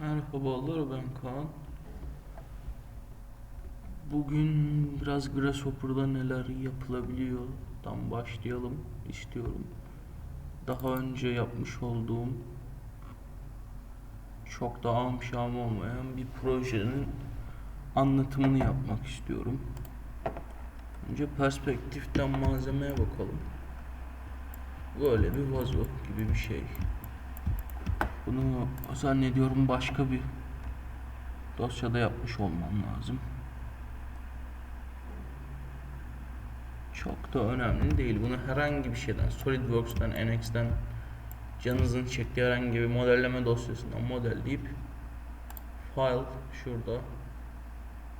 Merhabalar ben Kaan. Bugün biraz Grasshopper'da neler yapılabiliyordan başlayalım istiyorum. Daha önce yapmış olduğum çok da amşam olmayan bir projenin anlatımını yapmak istiyorum. Önce perspektiften malzemeye bakalım. Böyle bir vazo gibi bir şey. Bunu zannediyorum başka bir dosyada yapmış olmam lazım. Çok da önemli değil. Bunu herhangi bir şeyden, SolidWorks'tan, NX'ten canınızın çektiği herhangi bir modelleme dosyasından modelleyip file şurada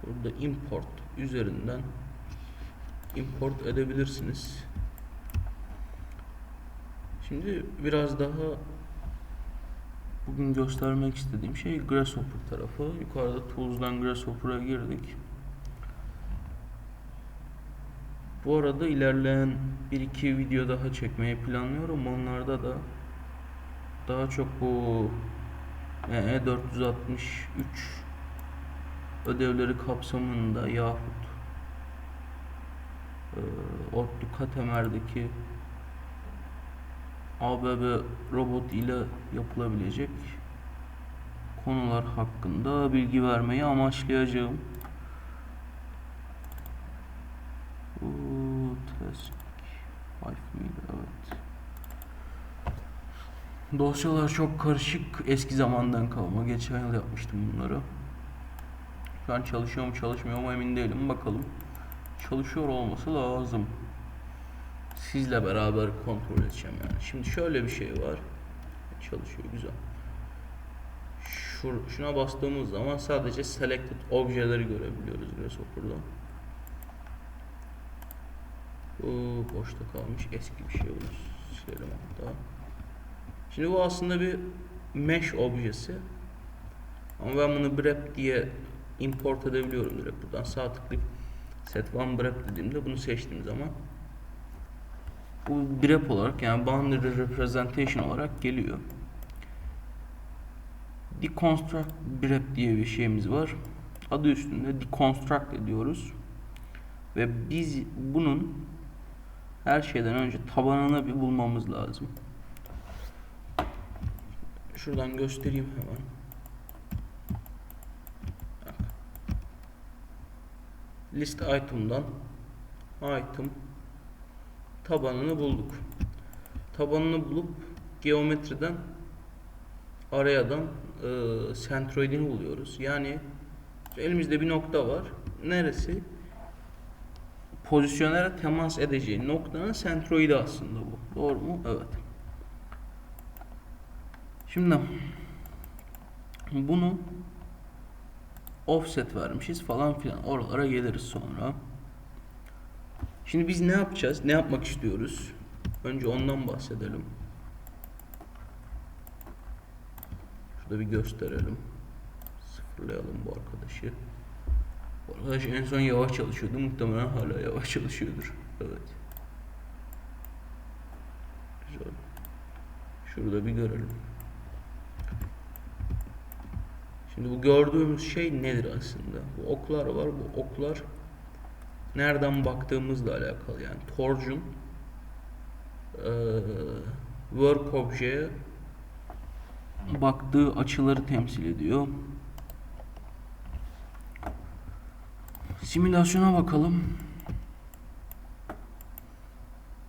burada import üzerinden import edebilirsiniz. Şimdi biraz daha Bugün göstermek istediğim şey Grasshopper tarafı. Yukarıda Tools'dan Grasshopper'a girdik. Bu arada ilerleyen 1-2 video daha çekmeyi planlıyorum. Onlarda da daha çok bu E463 ödevleri kapsamında yahut e, Otlu Katemer'deki ABB robot ile yapılabilecek konular hakkında bilgi vermeyi amaçlayacağım. Task 5 miydi? Evet. Dosyalar çok karışık. Eski zamandan kalma. Geçen yıl yapmıştım bunları. Şu an çalışıyor mu çalışmıyor mu emin değilim. Bakalım. Çalışıyor olması lazım sizle beraber kontrol edeceğim yani. Şimdi şöyle bir şey var. Çalışıyor güzel. Şur, şuna bastığımız zaman sadece selected objeleri görebiliyoruz Grasshopper'da. Bu boşta kalmış eski bir şey bunu silelim hatta. Şimdi bu aslında bir mesh objesi. Ama ben bunu brep diye import edebiliyorum direkt buradan sağ tıklayıp set one brep dediğimde bunu seçtiğim zaman bu grep olarak yani boundary representation olarak geliyor. Deconstruct grep diye bir şeyimiz var. Adı üstünde deconstruct ediyoruz. Ve biz bunun her şeyden önce tabanını bir bulmamız lazım. Şuradan göstereyim hemen. List item'dan item tabanını bulduk. Tabanını bulup geometriden arayadan e, sentroidini buluyoruz. Yani elimizde bir nokta var. Neresi? Pozisyonere temas edeceği noktanın sentroidi aslında bu. Doğru mu? Evet. Şimdi bunu offset vermişiz falan filan. Oralara geliriz sonra. Şimdi biz ne yapacağız? Ne yapmak istiyoruz? Önce ondan bahsedelim. Şurada bir gösterelim. Sıfırlayalım bu arkadaşı. Bu arkadaş en son yavaş çalışıyordu. Muhtemelen hala yavaş çalışıyordur. Evet. Güzel. Şurada bir görelim. Şimdi bu gördüğümüz şey nedir aslında? Bu oklar var. Bu oklar nereden baktığımızla alakalı yani torcun e, work objeye baktığı açıları temsil ediyor. Simülasyona bakalım.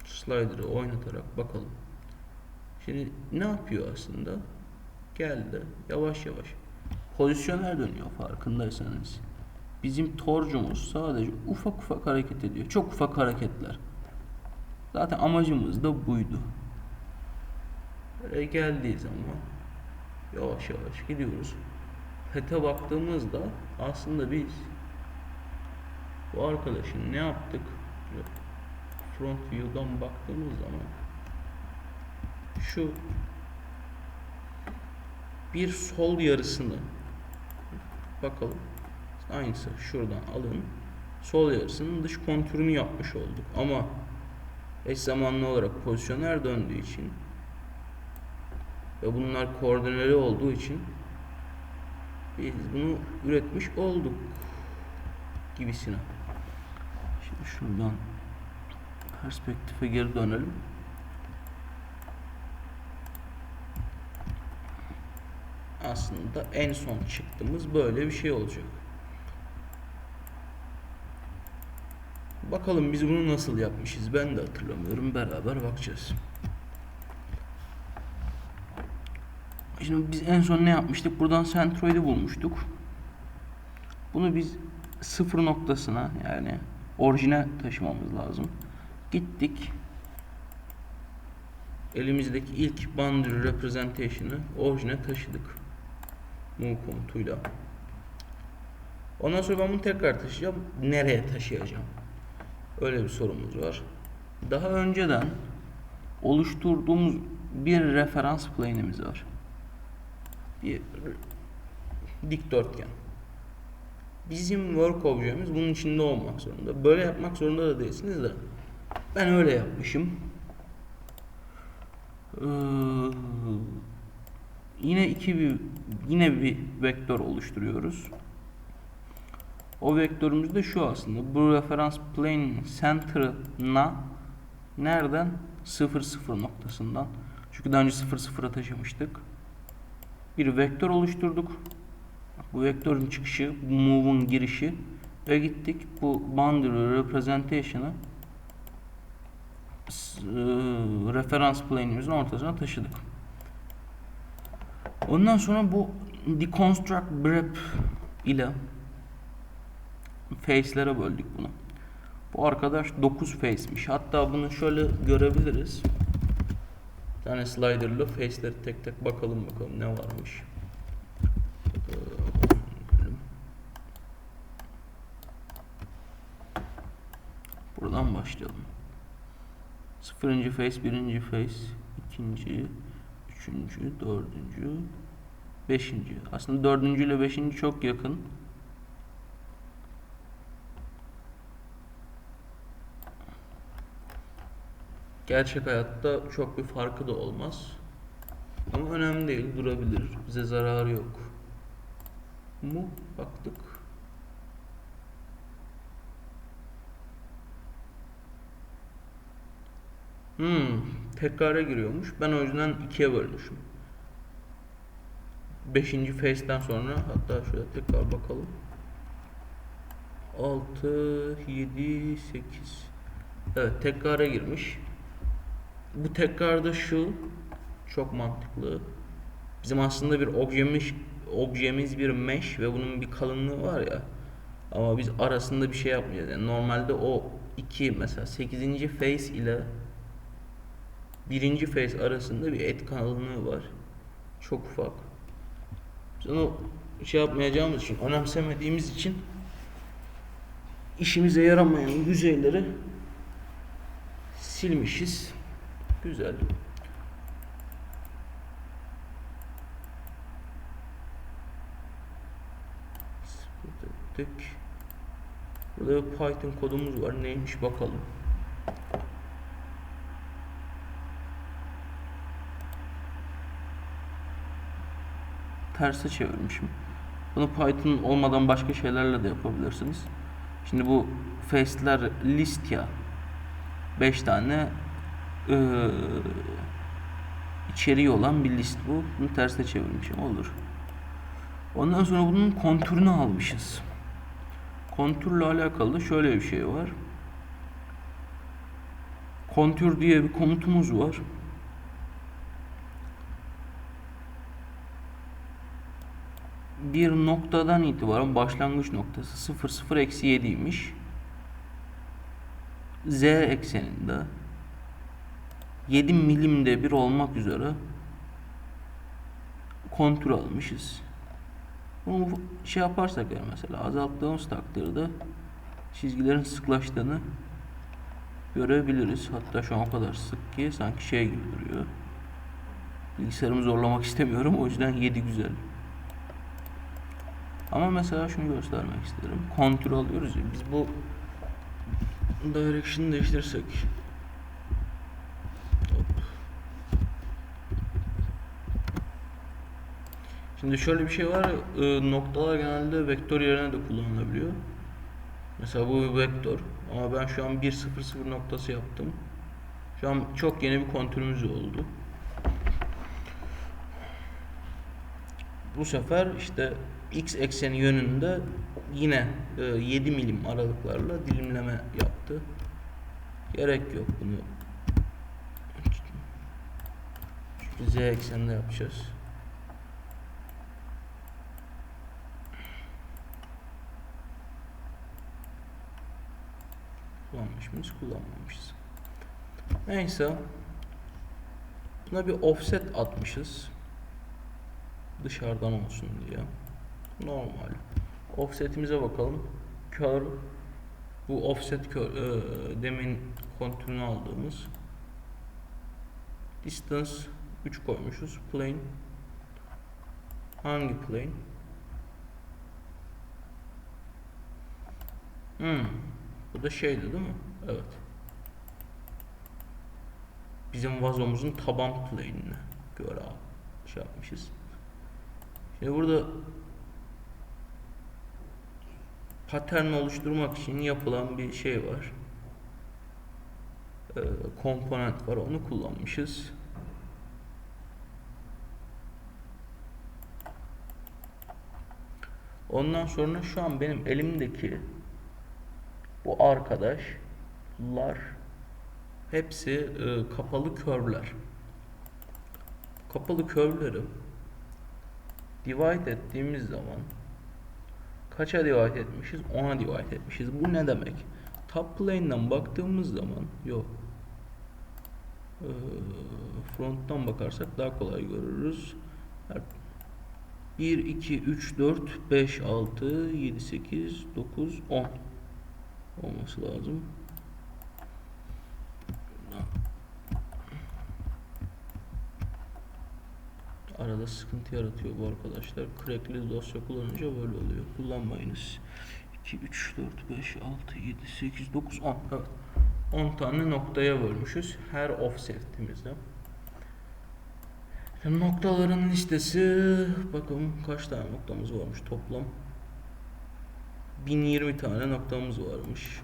Slider'ı oynatarak bakalım. Şimdi ne yapıyor aslında? Geldi. Yavaş yavaş. Pozisyoner dönüyor farkındaysanız. Bizim torcumuz sadece ufak ufak hareket ediyor. Çok ufak hareketler. Zaten amacımız da buydu. Böyle geldiği zaman yavaş yavaş gidiyoruz. Pete baktığımızda aslında biz bu arkadaşın ne yaptık? Front view'dan baktığımız zaman şu bir sol yarısını bakalım Aynısı şuradan alın. Sol yarısının dış kontürünü yapmış olduk. Ama eş zamanlı olarak pozisyoner döndüğü için ve bunlar koordineli olduğu için Biz bunu üretmiş olduk gibisine. Şimdi şuradan perspektife geri dönelim. Aslında en son çıktığımız böyle bir şey olacak. Bakalım biz bunu nasıl yapmışız ben de hatırlamıyorum. Beraber bakacağız. Şimdi biz en son ne yapmıştık? Buradan sentroidi bulmuştuk. Bunu biz sıfır noktasına yani orijine taşımamız lazım. Gittik. Elimizdeki ilk boundary representation'ı orijine taşıdık. Move komutuyla. Ondan sonra ben bunu tekrar taşıyacağım. Nereye taşıyacağım? Öyle bir sorumuz var. Daha önceden oluşturduğumuz bir referans plane'imiz var. Bir dikdörtgen. Bizim work objemiz bunun içinde olmak zorunda. Böyle yapmak zorunda da değilsiniz de. Ben öyle yapmışım. Ee, yine iki bir yine bir vektör oluşturuyoruz. O vektörümüz de şu aslında. Bu referans plane center'ına nereden? 0 0 noktasından. Çünkü daha önce 0 0'a taşımıştık. Bir vektör oluşturduk. Bu vektörün çıkışı, bu move'un girişi ve gittik bu boundary representation'ı e, referans plane'imizin ortasına taşıdık. Ondan sonra bu deconstruct brep ile face'lere böldük bunu. Bu arkadaş 9 face'miş. Hatta bunu şöyle görebiliriz. Bir tane slider'lı face'leri tek tek bakalım bakalım ne varmış. Buradan başlayalım. Sıfırıncı face, birinci face, ikinci, üçüncü, dördüncü, beşinci. Aslında dördüncü ile beşinci çok yakın. Gerçek hayatta çok bir farkı da olmaz. Ama önemli değil, durabilir. Bize zararı yok. Mu? Baktık. Hmm, tekrara giriyormuş. Ben o yüzden ikiye bölmüşüm. Beşinci face'den sonra hatta şöyle tekrar bakalım. 6, 7, 8. Evet tekrara girmiş. Bu tekrarda şu çok mantıklı. Bizim aslında bir objemiz objemiz bir mesh ve bunun bir kalınlığı var ya. Ama biz arasında bir şey yapmayacağız. Yani normalde o iki mesela 8. face ile birinci face arasında bir et kalınlığı var. Çok ufak. Biz onu şey yapmayacağımız için, önemsemediğimiz için işimize yaramayan yüzeyleri silmişiz. Güzel. Tık. Burada bir Python kodumuz var. Neymiş bakalım. Terse çevirmişim. Bunu Python olmadan başka şeylerle de yapabilirsiniz. Şimdi bu face'ler list ya. 5 tane eee içeriği olan bir list bu. Bunu terse çevirmişim. Olur. Ondan sonra bunun kontürünü almışız. Kontürle alakalı şöyle bir şey var. Kontür diye bir komutumuz var. Bir noktadan itibaren başlangıç noktası 0 0 eksi 7'ymiş. Z ekseninde 7 milimde bir olmak üzere kontür almışız. Bunu şey yaparsak eğer mesela azalttığımız takdirde çizgilerin sıklaştığını görebiliriz. Hatta şu an o kadar sık ki sanki şey gibi duruyor. Bilgisayarımı zorlamak istemiyorum. O yüzden 7 güzel. Ama mesela şunu göstermek isterim. Kontür alıyoruz ya. Biz bu direction değiştirsek Şimdi şöyle bir şey var. e, noktalar genelde vektör yerine de kullanılabiliyor. Mesela bu bir vektör. Ama ben şu an 1 0 0 noktası yaptım. Şu an çok yeni bir kontürümüz oldu. Bu sefer işte x ekseni yönünde yine e, 7 milim aralıklarla dilimleme yaptı. Gerek yok bunu. Z ekseninde yapacağız. Mıyız? Kullanmamışız. Neyse. Buna bir offset atmışız. Dışarıdan olsun diye. Normal. Offsetimize bakalım. Kör. Bu offset kör, e, demin kontürünü aldığımız. Distance 3 koymuşuz. Plane. Hangi plane? Hmm. Bu da şeydi değil mi? Evet. Bizim vazomuzun taban plane'ine göre şey yapmışız. Şimdi burada pattern oluşturmak için yapılan bir şey var. Ee, komponent var. Onu kullanmışız. Ondan sonra şu an benim elimdeki bu arkadaşlar hepsi e, kapalı körler. Kapalı körleri divide ettiğimiz zaman kaça divide etmişiz? 10'a divide etmişiz. Bu ne demek? Top plane'den baktığımız zaman yok. Ee, fronttan bakarsak daha kolay görürüz. 1, 2, 3, 4, 5, 6, 7, 8, 9, 10 olması lazım. Arada sıkıntı yaratıyor bu arkadaşlar. Crackli dosya kullanınca böyle oluyor. Kullanmayınız. 2, 3, 4, 5, 6, 7, 8, 9, 10. Evet. 10 tane noktaya bölmüşüz. Her offsetimizde. Noktaların listesi bakalım kaç tane noktamız varmış toplam. 1020 tane noktamız varmış.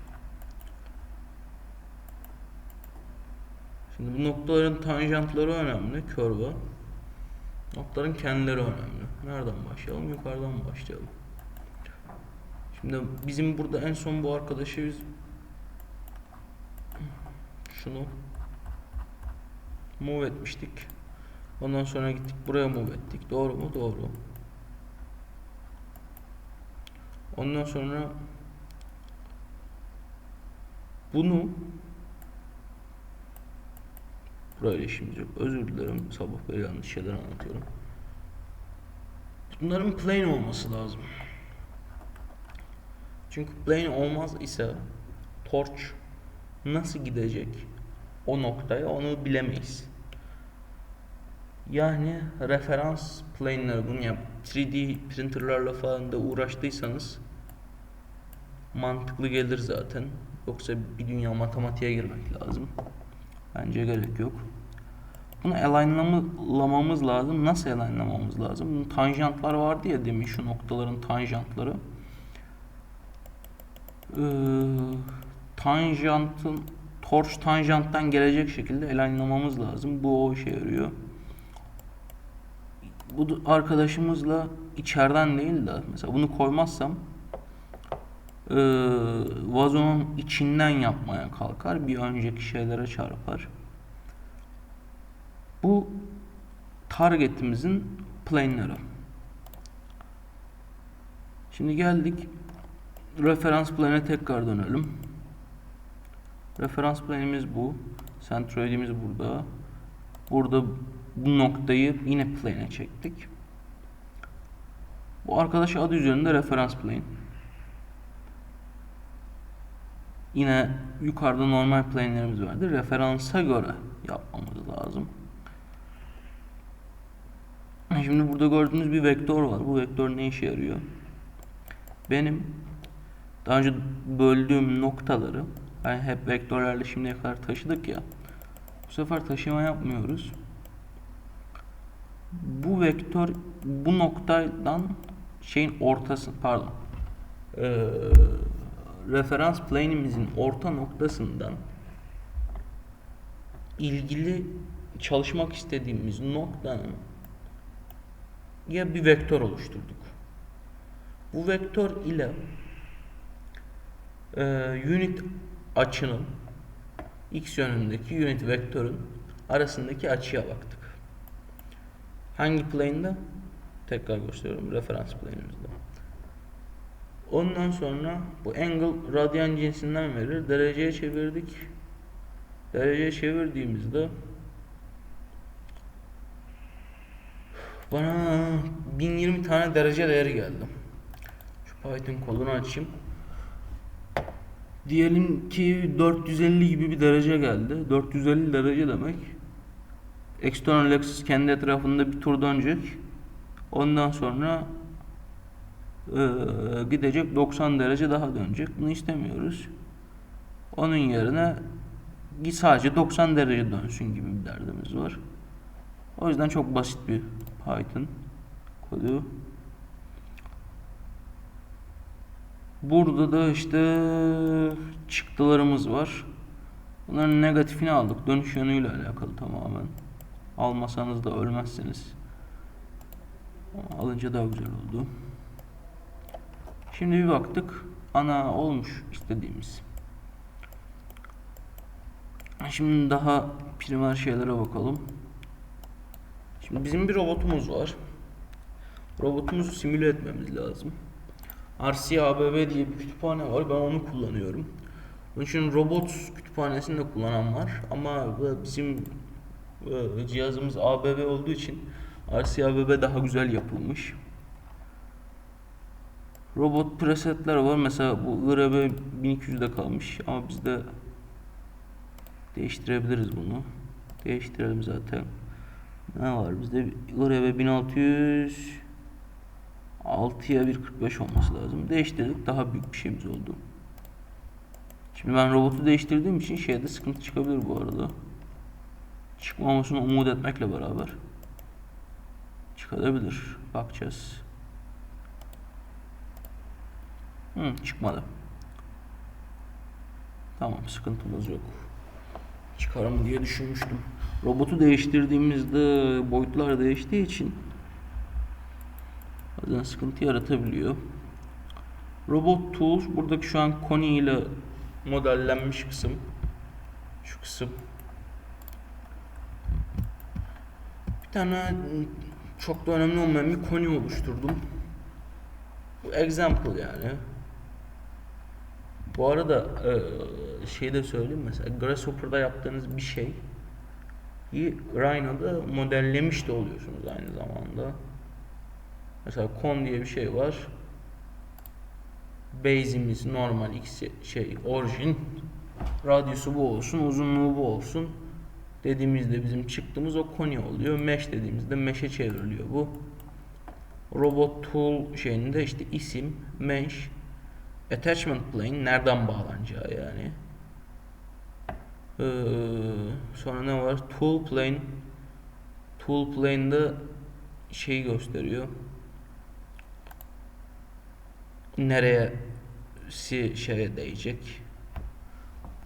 Şimdi bu noktaların tanjantları önemli. Körva. Noktaların kendileri önemli. Nereden başlayalım? Yukarıdan başlayalım. Şimdi bizim burada en son bu arkadaşı biz şunu move etmiştik. Ondan sonra gittik buraya move ettik. Doğru mu? Doğru. Ondan sonra bunu burayla işimiz yok. Özür dilerim. Sabah böyle yanlış şeyler anlatıyorum. Bunların plane olması lazım. Çünkü plane olmaz ise torch nasıl gidecek o noktaya onu bilemeyiz. Yani referans plane'leri bunu yap 3D printerlarla falan da uğraştıysanız mantıklı gelir zaten. Yoksa bir dünya matematiğe girmek lazım. Bence gerek yok. Bunu alignlamamız lazım. Nasıl alignlamamız lazım? Bunun tanjantlar vardı ya demin şu noktaların tanjantları. Ee, tanjantın torch tanjanttan gelecek şekilde alignlamamız lazım. Bu o işe yarıyor. Bu arkadaşımızla içeriden değil de mesela bunu koymazsam e, vazonun içinden yapmaya kalkar. Bir önceki şeylere çarpar. Bu targetimizin plane'leri. Şimdi geldik referans plane'e tekrar dönelim. Referans plane'imiz bu. Centroid'imiz burada. Burada bu noktayı yine plane'e çektik. Bu arkadaş adı üzerinde referans plane. Yine yukarıda normal plane'lerimiz vardır. Referansa göre yapmamız lazım. Şimdi burada gördüğünüz bir vektör var. Bu vektör ne işe yarıyor? Benim daha önce böldüğüm noktaları yani hep vektörlerle şimdiye kadar taşıdık ya. Bu sefer taşıma yapmıyoruz. bu vektör bu noktadan şeyin ortası pardon Ee, referans plane'imizin orta noktasından ilgili çalışmak istediğimiz noktanın ya bir vektör oluşturduk. Bu vektör ile e, unit açının x yönündeki unit vektörün arasındaki açıya baktık. Hangi plane'de? Tekrar gösteriyorum. Referans plane'imizde. Ondan sonra bu angle radyan cinsinden verir. Dereceye çevirdik. Dereceye çevirdiğimizde bana 1020 tane derece değeri geldi. Şu Python kodunu açayım. Diyelim ki 450 gibi bir derece geldi. 450 derece demek. External axis kendi etrafında bir tur dönecek. Ondan sonra gidecek 90 derece daha dönecek. Bunu istemiyoruz. Onun yerine sadece 90 derece dönsün gibi bir derdimiz var. O yüzden çok basit bir Python kodu. Burada da işte çıktılarımız var. Bunların negatifini aldık. Dönüş yönüyle alakalı tamamen. Almasanız da ölmezsiniz. Alınca daha güzel oldu. Şimdi bir baktık. Ana olmuş istediğimiz. Şimdi daha primer şeylere bakalım. Şimdi bizim bir robotumuz var. Robotumuzu simüle etmemiz lazım. RCABB diye bir kütüphane var. Ben onu kullanıyorum. Bunun için robot kütüphanesini de kullanan var. Ama bizim e, cihazımız ABB olduğu için RCABB daha güzel yapılmış. Robot presetler var. Mesela bu IRB 1200'de kalmış ama biz de değiştirebiliriz bunu. Değiştirelim zaten. Ne var bizde? IRB 1600 6'ya 1.45 olması lazım. Değiştirdik. Daha büyük bir şeyimiz oldu. Şimdi ben robotu değiştirdiğim için şeyde sıkıntı çıkabilir bu arada. Çıkmamasını umut etmekle beraber. Çıkabilir. Bakacağız. Hı, çıkmadı. Tamam sıkıntımız yok. Çıkarım diye düşünmüştüm. Robotu değiştirdiğimizde boyutlar değiştiği için bazen sıkıntı yaratabiliyor. Robot Tools buradaki şu an Koni ile modellenmiş kısım. Şu kısım. Bir tane çok da önemli olmayan bir Koni oluşturdum. Bu example yani. Bu arada e, şey de söyleyeyim mesela Grasshopper'da yaptığınız bir şey Rhino'da modellemiş de oluyorsunuz aynı zamanda. Mesela con diye bir şey var. Base'imiz normal x şey orijin radyosu bu olsun, uzunluğu bu olsun. Dediğimizde bizim çıktığımız o koni oluyor. Mesh dediğimizde mesh'e çevriliyor bu. Robot tool şeyinde işte isim, mesh, attachment plane nereden bağlanacağı yani. Ee, sonra ne var? Tool plane. Tool plane'de şeyi gösteriyor. Nereye si şeye değecek.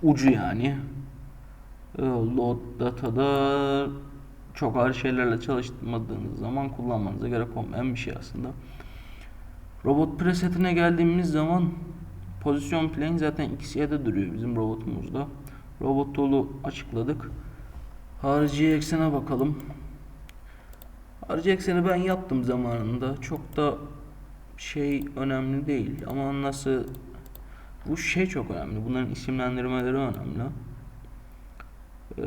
Ucu yani. Ee, load data'da çok ağır şeylerle çalışmadığınız zaman kullanmanıza gerek olmayan bir şey aslında. Robot presetine geldiğimiz zaman pozisyon plane zaten X'ye duruyor bizim robotumuzda. Robot tool'u açıkladık. Harici eksene bakalım. Harici ekseni ben yaptım zamanında. Çok da şey önemli değil ama nasıl bu şey çok önemli. Bunların isimlendirmeleri önemli. Ee,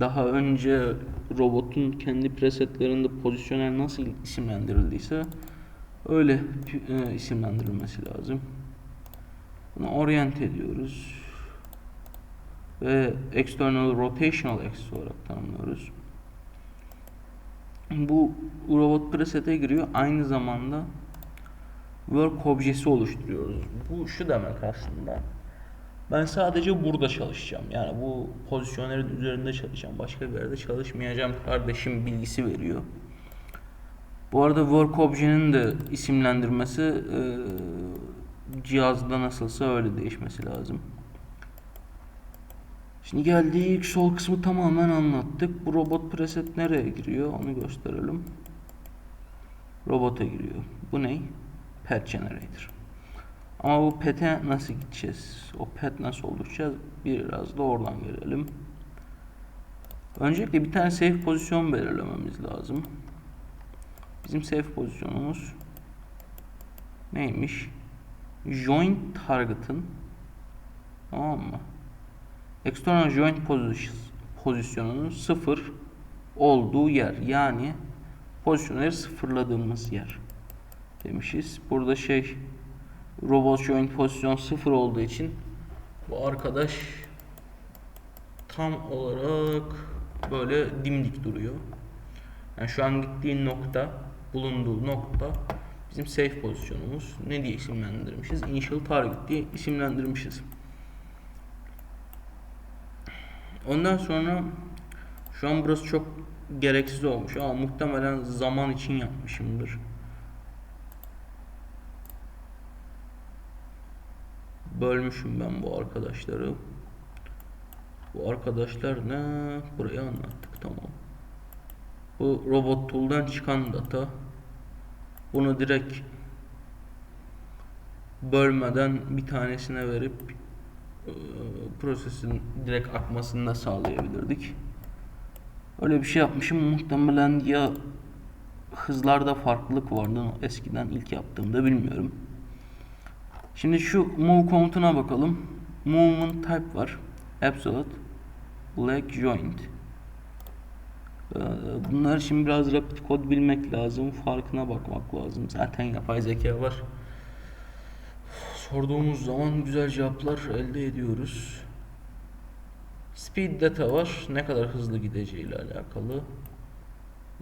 daha önce robotun kendi presetlerinde pozisyonel nasıl isimlendirildiyse öyle e, isimlendirilmesi lazım. Bunu orient ediyoruz ve external rotational axis olarak tanımlıyoruz. Bu robot presete giriyor. Aynı zamanda work objesi oluşturuyoruz. Bu şu demek aslında. Ben sadece burada çalışacağım. Yani bu pozisyonların üzerinde çalışacağım. Başka bir yerde çalışmayacağım. Kardeşim bilgisi veriyor. Bu arada work obje'nin de isimlendirmesi e, cihazda nasılsa öyle değişmesi lazım. Şimdi geldik sol kısmı tamamen anlattık. Bu robot preset nereye giriyor onu gösterelim. Robota giriyor. Bu ne? Pet generator. Ama bu pet'e nasıl gideceğiz? O pet nasıl oluşacağız? Biraz da oradan gelelim. Öncelikle bir tane save pozisyon belirlememiz lazım. Bizim save pozisyonumuz neymiş? Joint target'ın tamam mı? External posi- pozisyonunun sıfır olduğu yer. Yani pozisyonları sıfırladığımız yer demişiz. Burada şey robot joint pozisyon sıfır olduğu için bu arkadaş tam olarak böyle dimdik duruyor. Yani şu an gittiği nokta, bulunduğu nokta bizim safe pozisyonumuz. Ne diye isimlendirmişiz? Initial target diye isimlendirmişiz. Ondan sonra şu an burası çok gereksiz olmuş ama muhtemelen zaman için yapmışımdır. Bölmüşüm ben bu arkadaşları. Bu arkadaşlar ne? Burayı anlattık tamam. Bu robot tool'dan çıkan data. Bunu direkt bölmeden bir tanesine verip e, prosesin direkt akmasını da sağlayabilirdik. Öyle bir şey yapmışım. Muhtemelen ya hızlarda farklılık vardı eskiden ilk yaptığımda bilmiyorum. Şimdi şu move komutuna bakalım. Movement type var. Absolute Black Joint. Ee, Bunlar şimdi biraz rapid kod bilmek lazım. Farkına bakmak lazım. Zaten yapay zeka var. Sorduğumuz zaman güzel cevaplar elde ediyoruz. Speed data var. Ne kadar hızlı gideceğiyle alakalı.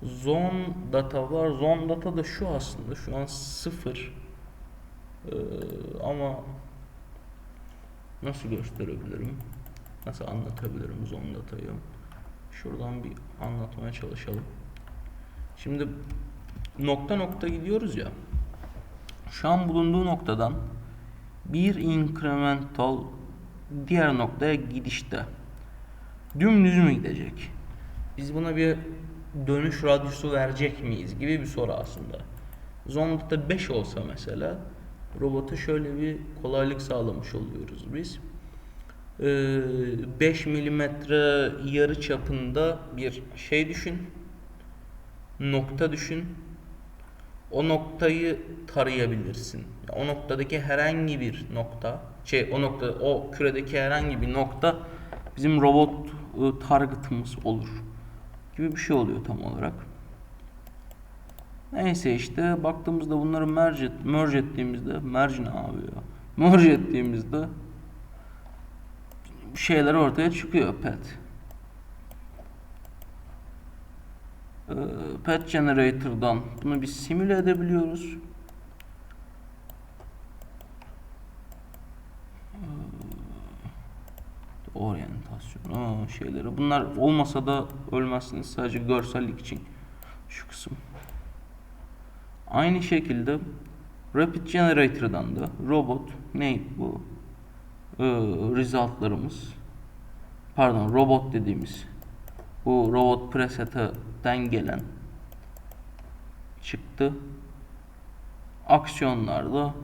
Zone data var. Zone data da şu aslında. Şu an sıfır. Ee, ama nasıl gösterebilirim? Nasıl anlatabilirim zone datayı? Şuradan bir anlatmaya çalışalım. Şimdi nokta nokta gidiyoruz ya. Şu an bulunduğu noktadan bir incremental diğer noktaya gidişte dümdüz mü gidecek? Biz buna bir dönüş radyosu verecek miyiz gibi bir soru aslında. Zonlukta 5 olsa mesela robota şöyle bir kolaylık sağlamış oluyoruz biz. Ee, 5 milimetre yarı çapında bir şey düşün. Nokta düşün. O noktayı tarayabilirsin. O noktadaki herhangi bir nokta, şey o nokta, o küredeki herhangi bir nokta bizim robot ıı, target'ımız olur. Gibi bir şey oluyor tam olarak. Neyse işte baktığımızda bunları merge, merge ettiğimizde merge ne yapıyor? Merge ettiğimizde şeyler ortaya çıkıyor pet. Ee, pet generator'dan bunu bir simüle edebiliyoruz. Ee, Oryantasyonu şeyleri. Bunlar olmasa da ölmezsiniz. Sadece görsellik için şu kısım. Aynı şekilde Rapid Generator'dan da robot ne bu? Ee, resultlarımız pardon robot dediğimiz bu robot preset'ten gelen çıktı. Aksiyonlarda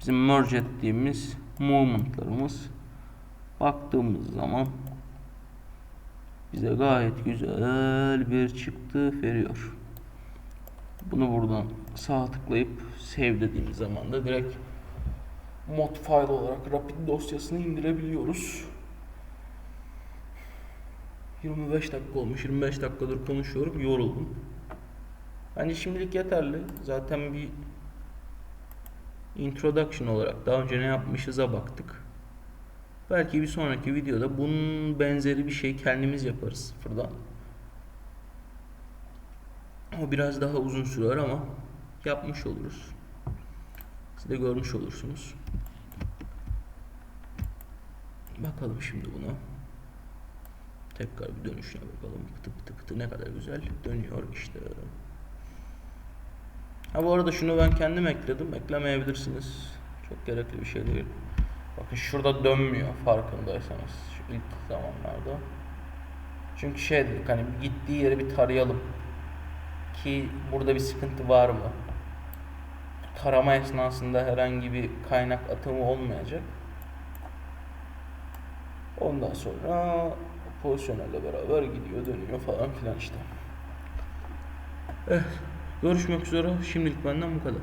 bizim merge ettiğimiz movement'larımız baktığımız zaman bize gayet güzel bir çıktı veriyor. Bunu buradan sağ tıklayıp save dediğimiz zaman da direkt mod file olarak rapid dosyasını indirebiliyoruz. 25 dakika olmuş. 25 dakikadır konuşuyorum. Yoruldum. Bence şimdilik yeterli. Zaten bir introduction olarak daha önce ne yapmışız'a baktık. Belki bir sonraki videoda bunun benzeri bir şey kendimiz yaparız sıfırdan. O biraz daha uzun sürer ama yapmış oluruz. Siz de görmüş olursunuz. Bakalım şimdi buna. Tekrar bir dönüşüne bakalım. Pıtı pıtı pıtı ne kadar güzel dönüyor işte. Ha bu arada şunu ben kendim ekledim. Eklemeyebilirsiniz. Çok gerekli bir şey değil. Bakın şurada dönmüyor farkındaysanız. Şu ilk zamanlarda. Çünkü şey dedik hani gittiği yeri bir tarayalım. Ki burada bir sıkıntı var mı? Tarama esnasında herhangi bir kaynak atımı olmayacak. Ondan sonra pozisyonelle beraber gidiyor dönüyor falan filan işte. Evet. Görüşmek üzere. Şimdilik benden bu kadar.